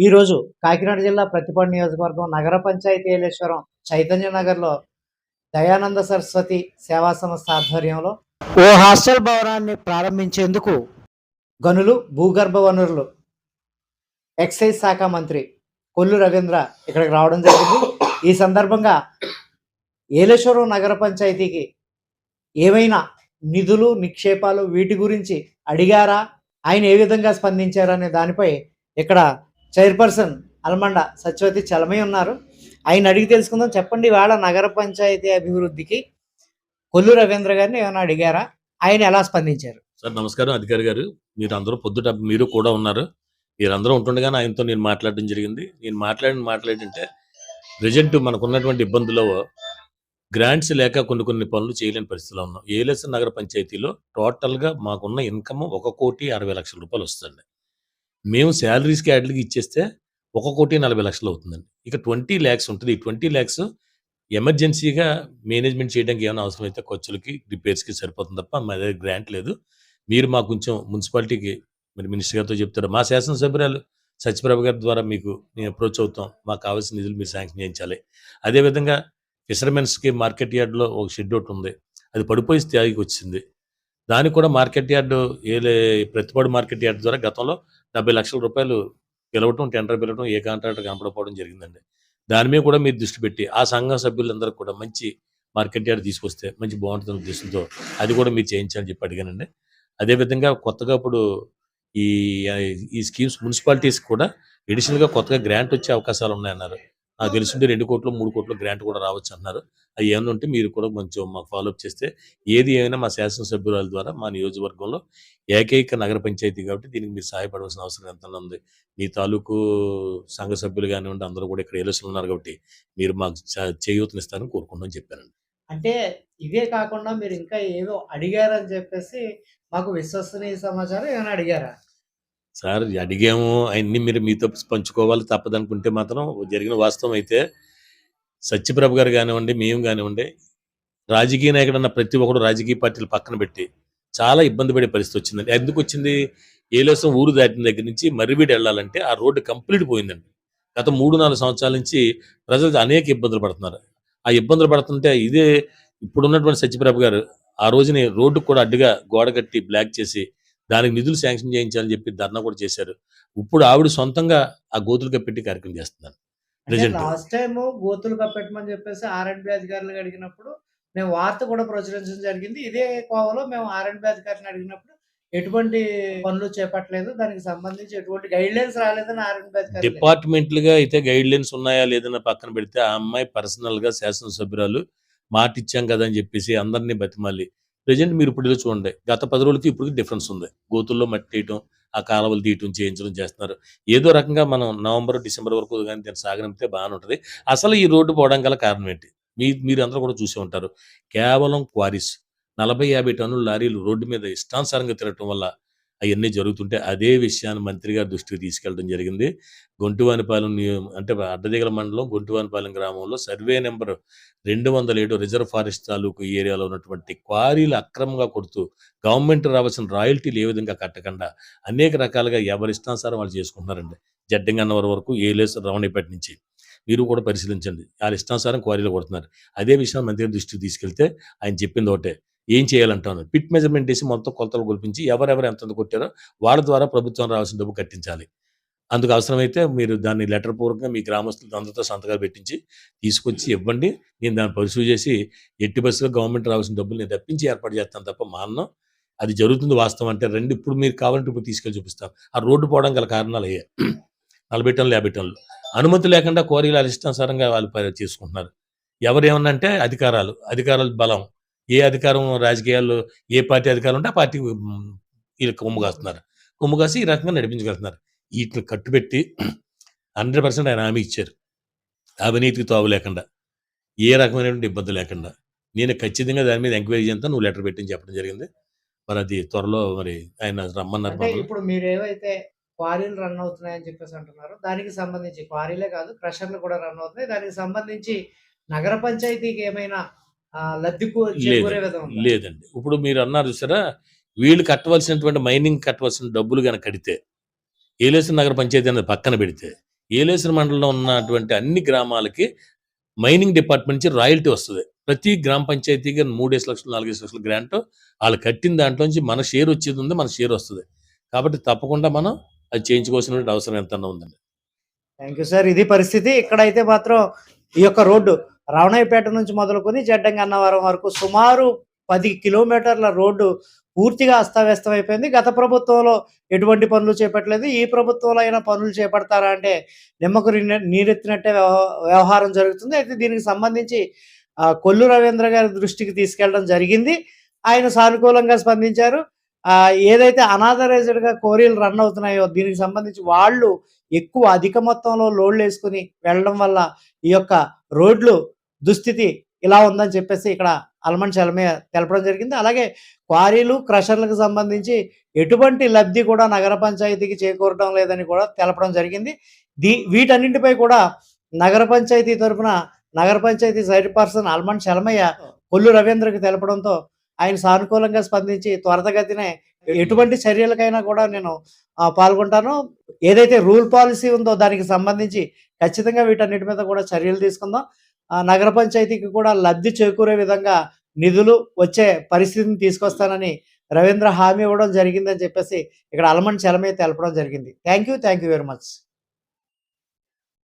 ఈరోజు కాకినాడ జిల్లా ప్రతిపాడు నియోజకవర్గం నగర పంచాయతీ ఏలేశ్వరం చైతన్య నగర్లో దయానంద సరస్వతి సేవా సంస్థ ఆధ్వర్యంలో ఓ హాస్టల్ భవనాన్ని ప్రారంభించేందుకు గనులు భూగర్భ వనరులు ఎక్సైజ్ శాఖ మంత్రి కొల్లు రవీంద్ర ఇక్కడికి రావడం జరిగింది. ఈ సందర్భంగా ఏలేశ్వరం నగర పంచాయతీకి ఏమైనా నిధులు నిక్షేపాలు వీటి గురించి అడిగారా? ఆయన ఏ విధంగా స్పందించారనే దానిపై ఇక్కడ చైర్పర్సన్ అల్మండ సత్యవతి చలమయ్య ఉన్నారు. ఆయన అడిగి తెలుసుకుందాం. చెప్పండి వాళ్ళ నగర పంచాయతీ అభివృద్ధికి కొల్లు రవీంద్ర గారిని ఏమైనా అడిగారా? ఆయన ఎలా స్పందించారు? సార్ నమస్కారం. అధికారి గారు మీరు అందరూ పొద్దుట మీరు కూడా ఉన్నారు. మీరందరూ ఉంటుండగానే ఆయనతో నేను మాట్లాడడం జరిగింది. నేను మాట్లాడిన మాట్లాడింటే ప్రజెంట్ మనకు ఉన్నటువంటి ఇబ్బందులో గ్రాంట్స్ లేక కొన్ని కొన్ని పనులు చేయలేని పరిస్థితిలో ఉన్నాం. ఏలేస నగర పంచాయతీలో టోటల్గా మాకున్న ఇన్కమ్ ఒక కోటి అరవై లక్షల రూపాయలు వస్తుంది మేము శాలరీస్కి యాడ్లకి ఇచ్చేస్తే ఒక కోటి నలభై లక్షలు అవుతుందండి. ఇక ట్వంటీ ల్యాక్స్ ఉంటుంది. ఈ ట్వంటీ ల్యాక్స్ ఎమర్జెన్సీగా మేనేజ్మెంట్ చేయడానికి ఏమైనా అవసరం అయితే ఖర్చులకి రిపేర్స్కి సరిపోతుంది తప్ప మా దగ్గర గ్రాంట్ లేదు. మీరు మా కొంచెం మున్సిపాలిటీకి మరి మినిస్టర్ గారితో చెప్తారు. మా శాసనసభ్యురాలు సత్యప్రభ గారి ద్వారా మీకు మేము అప్రోచ్ అవుతాం. మాకు కావాల్సిన నిధులు మీరు శాంక్షన్ చేయించాలి. అదేవిధంగా ఫిషర్మెన్స్కి మార్కెట్ యార్డ్లో ఒక షెడ్ ఒకటి ఉంది. అది పడిపోయి స్థాయికి వచ్చింది. దానికి కూడా మార్కెట్ యార్డు ఏ ప్రతిపాడు మార్కెట్ యార్డ్ ద్వారా గతంలో డెబ్బై లక్షల రూపాయలు పిలవటం టెండర్ పిలవటం ఏ కాంట్రాక్టర్ కనపడపోవడం జరిగిందండి. దాని మీద కూడా మీరు దృష్టి పెట్టి ఆ సంఘ సభ్యులందరూ కూడా మంచి మార్కెట్ యార్డ్ తీసుకొస్తే మంచి బాగుంటుంది ఉద్దేశంతో అది కూడా మీరు చేయించాలని చెప్పి అడిగానండి. అదేవిధంగా కొత్తగా ఇప్పుడు ఈ ఈ స్కీమ్స్ మున్సిపాలిటీస్ కూడా ఎడిషనల్గా కొత్తగా గ్రాంట్ వచ్చే అవకాశాలు ఉన్నాయన్నారు. నాకు తెలిసింది రెండు కోట్లు మూడు కోట్లు గ్రాంట్ కూడా రావచ్చు అన్నారు. అవి ఏమైనా ఉంటే మీరు కూడా కొంచెం మాకు ఫాలోఅప్ చేస్తే ఏది ఏమైనా మా శాసనసభ్యురాల ద్వారా మా నియోజకవర్గంలో ఏకైక నగర పంచాయతీ కాబట్టి దీనికి మీరు సహాయపడవలసిన అవసరం ఎంత ఉంది. మీ తాలూకు సంఘ సభ్యులు కానివ్వండి అందరూ కూడా ఇక్కడ ఏలసులు ఉన్నారు కాబట్టి మీరు మాకు చేయూతనిస్తారని కోరుకుంటామని చెప్పానండి అంటే ఇవే కాకుండా మీరు ఇంకా ఏదో అడిగారని చెప్పేసి మాకు విశ్వసనీయ సమాచారం ఏమైనా అడిగారా? సార్ అడిగాము. అవన్నీ మీరు మీతో పంచుకోవాలి తప్పదనుకుంటే మాత్రం జరిగిన వాస్తవం అయితే సత్యప్రభు గారు కానివ్వండి మేము కానివ్వండి రాజకీయ నాయకుడు అన్న ప్రతి ఒక్కడు రాజకీయ పార్టీలు పక్కన పెట్టి చాలా ఇబ్బంది పడే పరిస్థితి వచ్చిందండి. ఎందుకు వచ్చింది? ఏలోసం ఊరు దాటిన దగ్గర నుంచి మర్రివీడు వెళ్ళాలంటే ఆ రోడ్డు కంప్లీట్ పోయిందండి. గత మూడు నాలుగు సంవత్సరాల నుంచి ప్రజలు అనేక ఇబ్బందులు పడుతున్నారు. ఆ ఇబ్బందులు పడుతుంటే ఇదే ఇప్పుడున్నటువంటి సత్యప్రభు గారు ఆ రోజుని రోడ్డుకు కూడా అడ్డుగా గోడ కట్టి బ్లాక్ చేసి దానికి నిధులు శాంక్షన్ చేయించాలని చెప్పి ధర్నా కూడా చేశారు. ఇప్పుడు ఆవిడ సొంతంగా ఆ గోతులు కప్పెట్టి కార్యక్రమం Present. లాస్ట్ టైం గోతులు కప్పెట్టమని చెప్పేసి ఆర్ఎండ్బి అధికారులకు అడిగినప్పుడు మేము వార్త కూడా ప్రచురించడం జరిగింది. ఇదే కోవలో మేము ఆర్ఎండ్బి అధికారిని అడిగినప్పుడు ఎటువంటి పనులు చేపట్టలేదు. దానికి సంబంధించి ఎటువంటి గైడ్ లైన్స్ రాలేదని ఆర్ఎండ్బి అధికారి డిపార్ట్మెంట్లుగా అయితే గైడ్ లైన్స్ ఉన్నాయా లేదన్న పక్కన పెడితే ఆ అమ్మాయి పర్సనల్గా శాసనసభ్యురాలు మాట ఇచ్చాం కదా అని చెప్పేసి అందరినీ బతిమాలి. ప్రజెంట్ మీరు ఇప్పుడు ఇలా చూడండి. గత పది రోజులకి ఇప్పుడు డిఫరెన్స్ ఉంది. గోతుల్లో మట్టి తీయటం ఆ కాలువలు తీయటం చేయించడం చేస్తున్నారు. ఏదో రకంగా మనం నవంబర్ డిసెంబర్ వరకు కానీ దీన్ని సాగనిపితే బాగానే ఉంటుంది. అసలు ఈ రోడ్డు పోవడం గల కారణం ఏంటి? మీ మీరు అందరూ కూడా చూసే ఉంటారు. కేవలం క్వారీస్. నలభై యాభై టన్నుల లారీలు రోడ్డు మీద ఇష్టానుసారంగా తిరగటం వల్ల అవన్నీ జరుగుతుంటే అదే విషయాన్ని మంత్రి గారి దృష్టికి తీసుకెళ్ళడం జరిగింది. గొంటువానిపాలెం అంటే అడ్డదిగల మండలం గొంటువానిపాలెం గ్రామంలో సర్వే నెంబర్ రెండు వందల ఏడు రిజర్వ్ ఫారెస్ట్ తాలూకు ఏరియాలో ఉన్నటువంటి క్వారీలు అక్రమంగా కొడుతూ గవర్నమెంట్ రావాల్సిన రాయల్టీలు ఏ విధంగా కట్టకుండా అనేక రకాలుగా ఎవరి ఇష్టానుసారం వాళ్ళు చేసుకుంటున్నారండి. జడ్డంగన్నవరం వరకు ఏలేసు రమణిపేట నుంచి మీరు కూడా పరిశీలించండి. వాళ్ళ ఇష్టానుసారం క్వారీలు కొడుతున్నారు. అదే విషయం మంత్రి దృష్టికి తీసుకెళ్తే ఆయన చెప్పింది ఒకటే. ఏం చేయాలంటాను పిట్ మెజర్మెంట్ వేసి మొత్తం కొలతలు కొల్పించి ఎవరెవరు ఎంత కొట్టారో వాళ్ళ ద్వారా ప్రభుత్వం రావాల్సిన డబ్బు కట్టించాలి. అందుకు అవసరమైతే మీరు దాన్ని లెటర్ పూర్వకంగా మీ గ్రామస్తులు అందరితో సంతకాలు పెట్టించి తీసుకొచ్చి ఇవ్వండి. నేను దాన్ని పరిశీలి చేసి ఎట్టి బస్సులో గవర్నమెంట్ రావాల్సిన డబ్బులు నేను తప్పించి ఏర్పాటు చేస్తాను తప్ప మా అన్నం అది జరుగుతుంది వాస్తవం అంటే రెండు ఇప్పుడు మీరు కావాలంటే ఇప్పుడు తీసుకెళ్ళి చూపిస్తాం ఆ రోడ్డు పోవడం గల కారణాలు అయ్యాయి నలభై టన్నులు యాభై టన్నులు. అనుమతి లేకుండా కోరీలు వాళ్ళ ఇష్టానుసారంగా వాళ్ళు చేసుకుంటున్నారు. ఎవరు ఏమన్నా అంటే అధికారాలు అధికారాలు బలం. ఏ అధికారం రాజకీయాల్లో ఏ పార్టీ అధికారం ఉంటే ఆ పార్టీ వీళ్ళు కొమ్ము కాస్తున్నారు కొమ్ము కాసి ఈ రకంగా నడిపించగలుగుతున్నారు. వీటిని కట్టుబెట్టి హండ్రెడ్ పర్సెంట్ ఆయన హామీ ఇచ్చారు. అవినీతికి తావు లేకుండా ఏ రకమైనటువంటి ఇబ్బంది లేకుండా. నేను ఖచ్చితంగా దాని మీద ఎంక్వైరీ చేస్తాను నువ్వు లెటర్ పెట్టని చెప్పడం జరిగింది. మరి అది త్వరలో మరి ఆయన రమ్మన్నారు. ఇప్పుడు మీరు ఏవైతే క్వారీలు రన్ అవుతున్నాయని చెప్పేసి అంటున్నారు దానికి సంబంధించి క్వారీలే కాదు క్రషర్లు కూడా రన్ అవుతున్నాయి. దానికి సంబంధించి నగర పంచాయతీకి ఏమైనా లేదండి. ఇప్పుడు మీరు అన్నారు చూసారా వీళ్ళు కట్టవలసినటువంటి మైనింగ్ కట్టవలసిన డబ్బులు కనుక కడితే ఏలేసిన నగర పంచాయతీ అనేది పక్కన పెడితే ఏలేశ్వర మండలంలో ఉన్నటువంటి అన్ని గ్రామాలకి మైనింగ్ డిపార్ట్మెంట్ నుంచి రాయల్టీ వస్తుంది. ప్రతి గ్రామ పంచాయతీకి మూడేసి లక్షలు నాలుగేసి లక్షల గ్రాంట్ వాళ్ళు కట్టిన దాంట్లో నుంచి మన షేర్ వచ్చేది ఉంది మన షేర్ వస్తుంది. కాబట్టి తప్పకుండా మనం అది చేయించుకోవాల్సిన అవసరం ఎంత ఉందండి. Thank you sir. ఇది పరిస్థితి. ఇక్కడైతే మాత్రం ఈ యొక్క రోడ్డు రావణయ్యపేట నుంచి మొదలుకొని జడ్డంగి అన్నవరం వరకు సుమారు పది కిలోమీటర్ల రోడ్డు పూర్తిగా అస్తవ్యస్తం అయిపోయింది. గత ప్రభుత్వంలో ఎటువంటి పనులు చేపట్టలేదు. ఈ ప్రభుత్వంలో అయినా పనులు చేపడతారా అంటే నిమ్మకు నీరెత్తినట్టే వ్యవహారం జరుగుతుంది. అయితే దీనికి సంబంధించి కొల్లు రవీంద్ర గారి దృష్టికి తీసుకెళ్ళడం జరిగింది. ఆయన సానుకూలంగా స్పందించారు. ఏదైతే అనాథరైజ్డ్గా కోరీలు రన్ అవుతున్నాయో దీనికి సంబంధించి వాళ్ళు ఎక్కువ అధిక మొత్తంలో లోడ్లు వేసుకుని వెళ్ళడం వల్ల ఈ యొక్క రోడ్లు దుస్థితి ఇలా ఉందని చెప్పేసి ఇక్కడ అల్మన్ చలమే తెలపడం జరిగింది. అలాగే క్వారీలు క్రషర్లకు సంబంధించి ఎటువంటి లబ్ధి కూడా నగర పంచాయతీకి చేకూరడం లేదని కూడా తెలపడం జరిగింది. దీ వీటన్నింటిపై కూడా నగర పంచాయతీ తరపున నగర పంచాయతీ చైర్పర్సన్ అల్మన్ చలమయ్య కొల్లు రవీంద్రకి తెలపడంతో ఆయన సానుకూలంగా స్పందించి త్వరితగతినే ఎటువంటి చర్యలకైనా కూడా నేను పాల్గొంటాను. ఏదైతే రూల్ పాలసీ ఉందో దానికి సంబంధించి ఖచ్చితంగా వీటన్నిటి మీద కూడా చర్యలు తీసుకుందాం. నగర పంచాయతీకి కూడా లబ్ధి చేకూరే విధంగా నిధులు వచ్చే పరిస్థితిని తీసుకొస్తానని రవీంద్ర హామీ ఇవ్వడం జరిగిందని చెప్పేసి ఇక్కడ అలమన్ చలమే తెలపడం జరిగింది. Thank you thank you very much